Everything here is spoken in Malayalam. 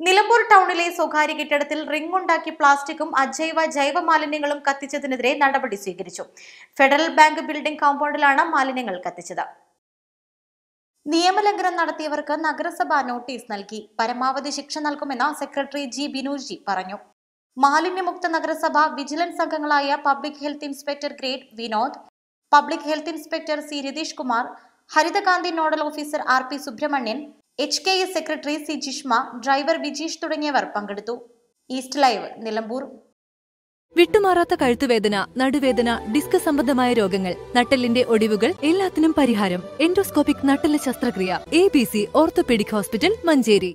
Nilambur ടൗണിലെ സ്വകാര്യ കെട്ടിടത്തിൽ റിംഗ് ഉണ്ടാക്കി പ്ലാസ്റ്റിക്കും അജൈവ ജൈവ മാലിന്യങ്ങളും കത്തിച്ചതിനെതിരെ നടപടി സ്വീകരിച്ചു. ഫെഡറൽ ബാങ്ക് ബിൽഡിംഗ് കോമ്പൗണ്ടിലാണ് മാലിന്യങ്ങൾ കത്തിച്ചത്. നിയമലംഘനം നടത്തിയവർക്ക് നഗരസഭ നോട്ടീസ് നൽകി. പരമാവധി ശിക്ഷ നൽകുമെന്ന് സെക്രട്ടറി ജി ബിനോജി പറഞ്ഞു. മാലിന്യമുക്ത നഗരസഭ വിജിലൻസ് അംഗങ്ങളായ public health inspector grade Vinod public health inspector C Ratheesh Kumar Harithakanthi nodal officer R P Subramanian H K S secretary C Jishma driver Vijeesh തുടങ്ങിയവർ പങ്കെടുത്തു. East Live Nilambur. വിട്ടുമാറാത്ത കഴുത്തുവേദന നടുവേദന ഡിസ്ക് സംബന്ധമായ രോഗങ്ങൾ നട്ടലിന്റെ ഒടിവുകൾ എല്ലാത്തിനും പരിഹാരം എൻഡോസ്കോപ്പിക് നട്ടെല്ല് ശസ്ത്രക്രിയ A B C orthopaedic hospital Manjeri.